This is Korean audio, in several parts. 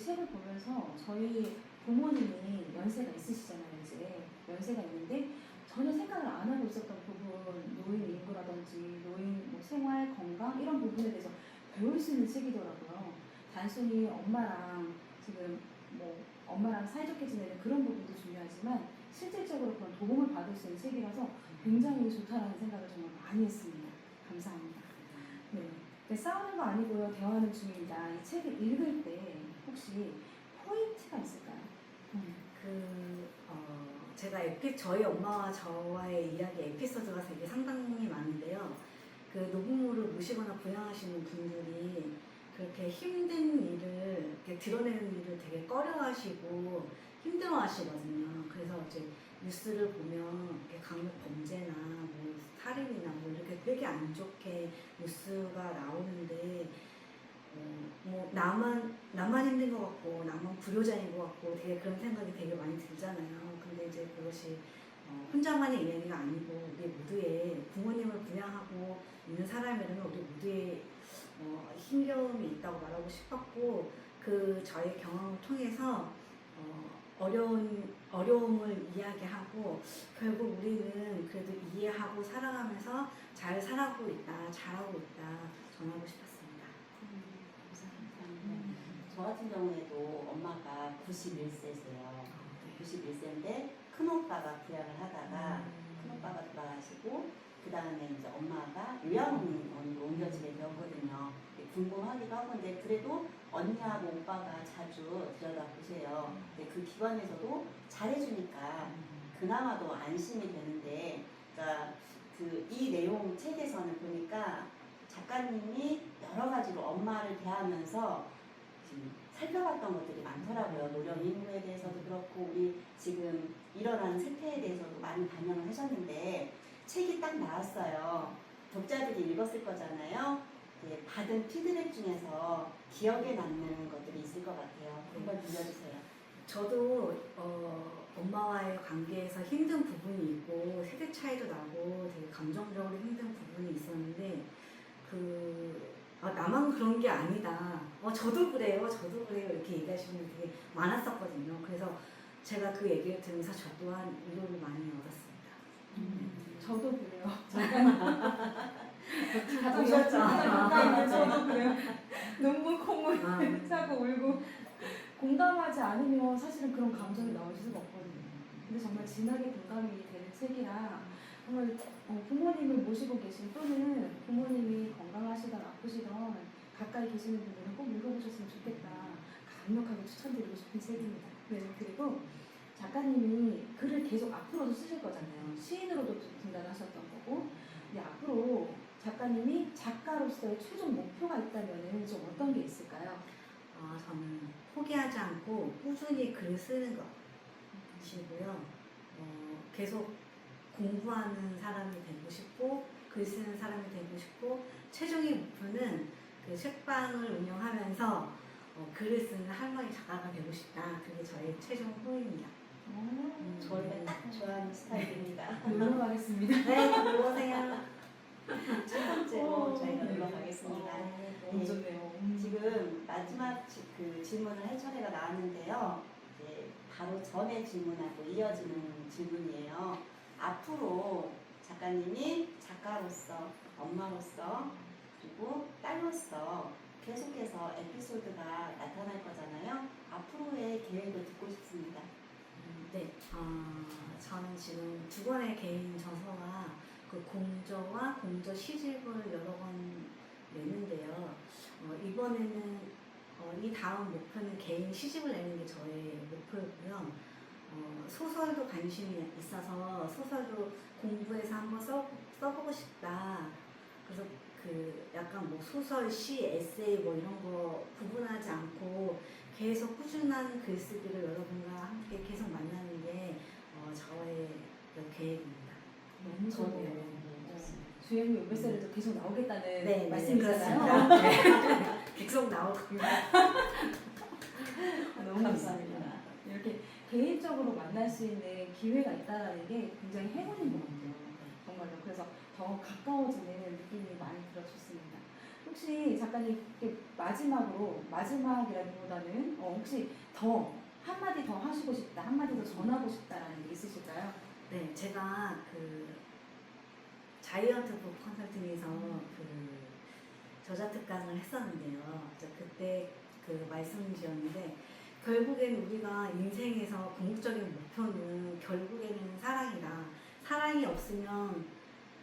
책을 보면서 저희 부모님이 연세가 있으시잖아요, 이제. 연세가 있는데 전혀 생각을 안 하고 있었던 부분, 노인 인구라든지 노인 뭐 생활, 건강 이런 부분에 대해서 배울 수 있는 책이더라고요. 단순히 엄마랑 지금 뭐 엄마랑 사이좋게 지내는 그런 부분도 중요하지만 실질적으로 그런 도움을 받을 수 있는 책이라서 굉장히 좋다라는 생각을 정말 많이 했습니다. 감사합니다. 네. 네, 싸우는 거 아니고요. 대화하는 중입니다. 이 책을 읽을 때 혹시 포인트가 있을까요? 음. 그 어, 제가 에피 저희 엄마와 저와의 이야기 에피소드가 되게 상당히 많은데요. 그 노부모를 모시거나 부양하시는 분들이 그렇게 힘든 일을 이렇게 드러내는 일을 되게 꺼려하시고 힘들어하시거든요. 그래서 이제 뉴스를 보면 이렇게 강력 범죄나 뭐 살인이나 뭐 이렇게 되게 안 좋게 뉴스가 나오는데 어, 뭐 나만 나만 힘든 것 같고 나만 불효자인 것 같고 되게 그런 생각이 되게 많이 들잖아요. 근데 이제 그것이 어, 혼자만의 이야기가 아니고 우리 모두의 부모님을 부양하고 있는 사람이라면 우리 모두의 어, 힘겨움이 있다고 말하고 싶었고 그 저의 경험을 통해서 어, 어려운 어려움을 이야기하고 결국 우리는 그래도 이해하고 살아가면서 잘 살아가고 있다, 잘하고 있다 전하고 싶었습니다. 감사합니다. 저 같은 경우에도 엄마가 91세세요. 91세인데 큰 오빠가 부양을 하다가 큰 오빠가 돌아가시고 그 다음에 이제 엄마가 요양원으로 옮겨지게 되었거든요. 궁금하기도 하고 근데 그래도 언니하고 오빠가 자주 들여다보세요. 근데 그 기관에서도 잘해주니까 그나마도 안심이 되는데 그러니까 그 이 내용 책에서는 보니까 작가님이 여러 가지로 엄마를 대하면서 살펴봤던 것들이 많더라고요. 노령 인구에 대해서도 그렇고 우리 지금 일어난 세태에 대해서도 많이 반영을 하셨는데 책이 딱 나왔어요. 독자들이 읽었을 거잖아요. 이제 받은 피드백 중에서 기억에 남는 것들이 있을 것 같아요. 한번 들려주세요. 저도 어, 엄마와의 관계에서 힘든 부분이 있고 세대 차이도 나고 되게 감정적으로 힘든 부분이 있었는데 그 아, 나만 그런 게 아니다. 어, 저도 그래요, 저도 그래요 이렇게 얘기하시는 분이 되게 많았었거든요. 그래서 제가 그 얘기를 들으면서 저 또한 위로를 많이 얻었습니다. 음, 저도 그래요. 가까이 있는 저도 그래요. 눈물 콧물 아. 차고 울고 공감하지 않으면 사실은 그런 감정이 나올 수가 없거든요. 근데 정말 진하게 공감이 되는 책이라 정말 어, 부모님을 모시고 계신 또는 부모님이 건강하시던 아프시던 가까이 계시는 분들은 꼭 읽어보셨으면 좋겠다. 강력하게 추천드리고 싶은 책입니다. 네, 그리고 작가님이 글을 계속 앞으로도 쓰실 거잖아요. 시인으로도 분단하셨던 거고, 근데 앞으로 작가님이 작가로서의 최종 목표가 있다면 좀 어떤 게 있을까요? 어, 저는 포기하지 않고 꾸준히 글을 쓰는 것이고요. 어, 계속 공부하는 사람이 되고 싶고 글 쓰는 사람이 되고 싶고 최종의 목표는 그 책방을 운영하면서 어, 글을 쓰는 할머니 작가가 되고 싶다. 그게 저의 최종 소원입니다. 음, 저희가 딱 좋아하는 스타일입니다. 놀러 가겠습니다. 네, 놀러오세요. 첫 번째로 저희가 올라가겠습니다. 어, 너무 좋네요. 음. 지금 마지막 지- 그 질문을 할 차례가 나왔는데요. 이제 바로 전에 질문하고 이어지는 질문이에요. 앞으로 작가님이 작가로서, 엄마로서, 그리고 딸로서 계속해서 에피소드가 나타날 거잖아요. 앞으로의 계획을 듣고 싶습니다. 음, 네, 어, 저는 지금 두 권의 개인 저서와 그 공저와 공저 시집을 여러 권 냈는데요. 어, 이번에는 어, 이 다음 목표는 개인 시집을 내는 게 저의 목표고요. 어, 소설도 관심이 있어서 소설도 공부해서 한번 써, 써보고 싶다. 그래서 그 약간 뭐 소설, 시, 에세이 뭐 이런 거 구분하지 않고 계속 꾸준한 글쓰기를 여러분과 함께 계속 만나는 게 어, 저의 그 계획입니다. 너무 좋네요. 네. 주연미 오베셀에도 계속 나오겠다는 네, 말씀이잖아요. 그렇습니다. 네. 계속 나오고요. 너무 감사합니다. 이렇게 개인적으로 만날 수 있는 기회가 있다는 게 굉장히 행운인 것 같아요. 정말로. 그래서 더 가까워지는 느낌이 많이 들어 좋습니다. 혹시 작가님 마지막으로 마지막이라기보다는 어, 혹시 더 한마디 더 하시고 싶다, 한마디 더 전하고 싶다라는 게 있으실까요? 네, 제가 그 자이언트 북 컨설팅에서 그 저자 특강을 했었는데요. 그때 그 말씀드렸는데 결국엔 우리가 인생에서 궁극적인 목표는 결국에는 사랑이다. 사랑이 없으면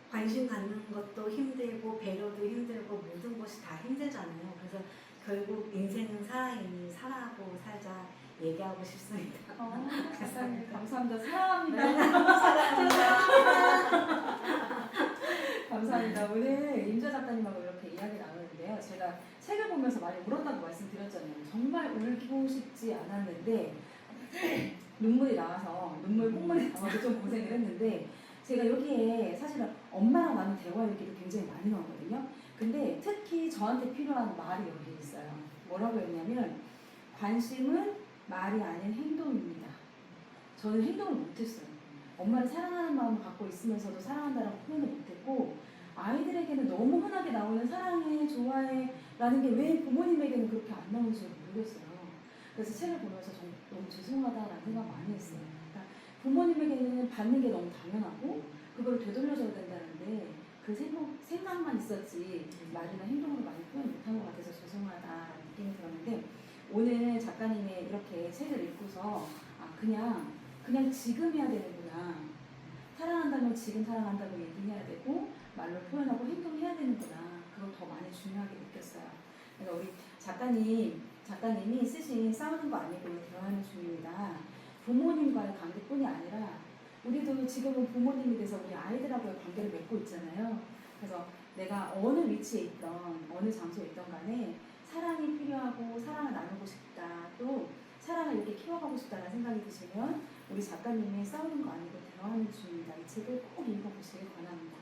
관심 갖는 것도 힘들고 배려도 힘들고 모든 것이 다 힘들잖아요. 그래서 결국 인생은 사랑이니 사랑하고 살자 얘기하고 싶습니다. 어, 작가님 감사합니다. 사랑합니다. 감사합니다. 오늘 임자 작가님하고 이렇게 이야기 나누는데요. 제가 책을 보면서 많이 울었다고 말씀드렸잖아요. 정말 울고 싶지 않았는데 눈물이 나와서 눈물 콧물이 나와서 좀 고생을 했는데 제가 여기에 사실은 엄마랑 나눈 대화 얘기도 굉장히 많이 나오거든요. 근데 특히 저한테 필요한 말이 여기 있어요. 뭐라고 했냐면 관심은 말이 아닌 행동입니다. 저는 행동을 못했어요. 엄마를 사랑하는 마음을 갖고 있으면서도 사랑한다라고 표현을 못했고 아이들에게는 너무 흔하게 나오는 사랑해, 좋아해 라는 게 왜 부모님에게는 그렇게 안 나오는지 모르겠어요. 그래서 책을 보면서 좀 너무 죄송하다라는 생각 많이 했어요. 그러니까 부모님에게는 받는 게 너무 당연하고 그걸 되돌려줘야 된다는데 그 생각, 생각만 있었지 말이나 행동으로 많이 표현 못한 것 같아서 죄송하다라는 느낌이 들었는데 오늘 작가님의 이렇게 책을 읽고서 아 그냥 그냥 지금 해야 되는구나 사랑한다면 지금 사랑한다고 얘기해야 되고 말로 표현하고 행동해야 되는구나 그걸 더 많이 중요하게 느꼈어요. 그래서 우리 작가님 작가님이 쓰신 싸우는 거 아니고 대화하는 중입니다. 부모님과의 관계뿐이 아니라 우리도 지금은 부모님이 돼서 우리 아이들하고의 관계를 맺고 있잖아요. 그래서 내가 어느 위치에 있던 어느 장소에 있던 간에 사랑이 필요하고 사랑을 나누고 싶다 또 사랑을 이렇게 키워가고 싶다는 생각이 드시면 우리 작가님의 싸우는 거 아니고 대화하는 중입니다. 이 책을 꼭 읽어보시길 권합니다.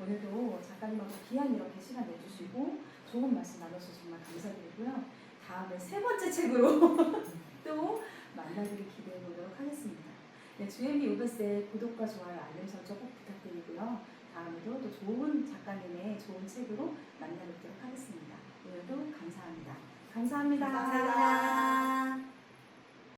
오늘도 작가님하고 귀한 이렇게 시간 내주시고 좋은 말씀 나눠주셔서 정말 감사드리고요. 다음에 세 번째 책으로 또 만나기를 기대해 보도록 하겠습니다. 네, 주엠비 우베스의 구독과 좋아요, 알림 설정 꼭 부탁드리고요. 다음에도 또 좋은 작가님의 좋은 책으로 만나 뵙도록 하겠습니다. 오늘도 감사합니다. 감사합니다. 감사합니다.